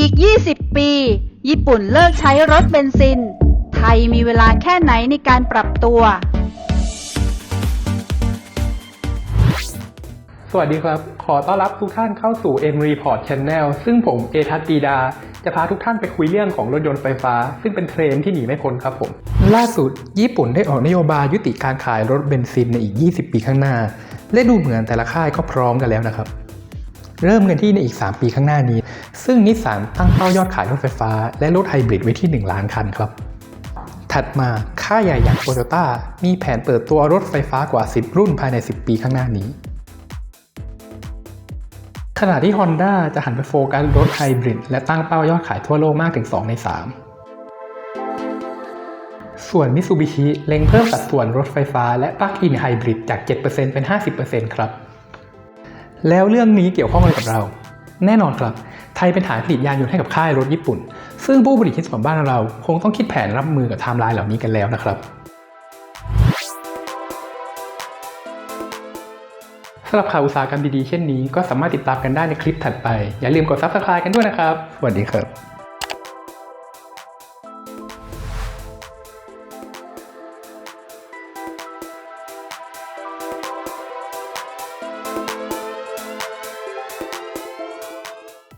20 ปี ญี่ปุ่นเลิกใช้รถเบนซิน ไทยมีเวลาแค่ไหนในการปรับตัว สวัสดีครับ ขอต้อนรับทุกท่านเข้าสู่ M Report Channel ซึ่งผมเอทัศน์ปีดา จะพาทุกท่านไปคุยเรื่องของรถยนต์ไฟฟ้า ซึ่งเป็นเทรนด์ที่หนีไม่พ้นครับผม ล่าสุด ญี่ปุ่นได้ออกนโยบายยุติการขายรถเบนซินในอีก 20 ปีข้างหน้า และดูเหมือนแต่ละค่ายก็พร้อมกันแล้วนะครับ เริ่มกันที่ในอีก 3 ปีข้างหน้านี้ ซึ่งนิสสันตั้งเป้ายอดขายรถไฟฟ้า และรถไฮบริดไว้ที่ 1 ล้านคันครับ ถัดมาค่ายใหญ่อย่างโตโยต้ามีแผนเปิดตัวรถไฟฟ้ากว่า 10 รุ่นภายใน 10 ปีข้างหน้านี้ ขณะที่ Honda จะหันไปโฟกัสรถไฮบริดและตั้งเป้ายอดขายทั่วโลกมากถึง 2 ใน 3ส่วน Mitsubishi เล็งเพิ่มสัดส่วนรถไฟฟ้าและปลั๊กอินไฮบริดจาก 7%เป็น 50%ครับ แล้วเรื่องนี้เกี่ยวข้องอะไรกับเรา แน่นอนครับ ไทยเป็นฐานผลิตยานยนต์ให้กับค่ายรถญี่ปุ่น ซึ่งผู้ผลิตชิ้นส่วนบ้านเรา คงต้องคิดแผนรับมือกับไทม์ไลน์เหล่านี้กันแล้วนะครับสำหรับข่าวอุตสาหกรรมดีๆเช่นนี้ก็สามารถติดตามกันได้ในคลิปถัดไป อย่าลืมกด Subscribe กันด้วยนะครับ สวัสดีครับ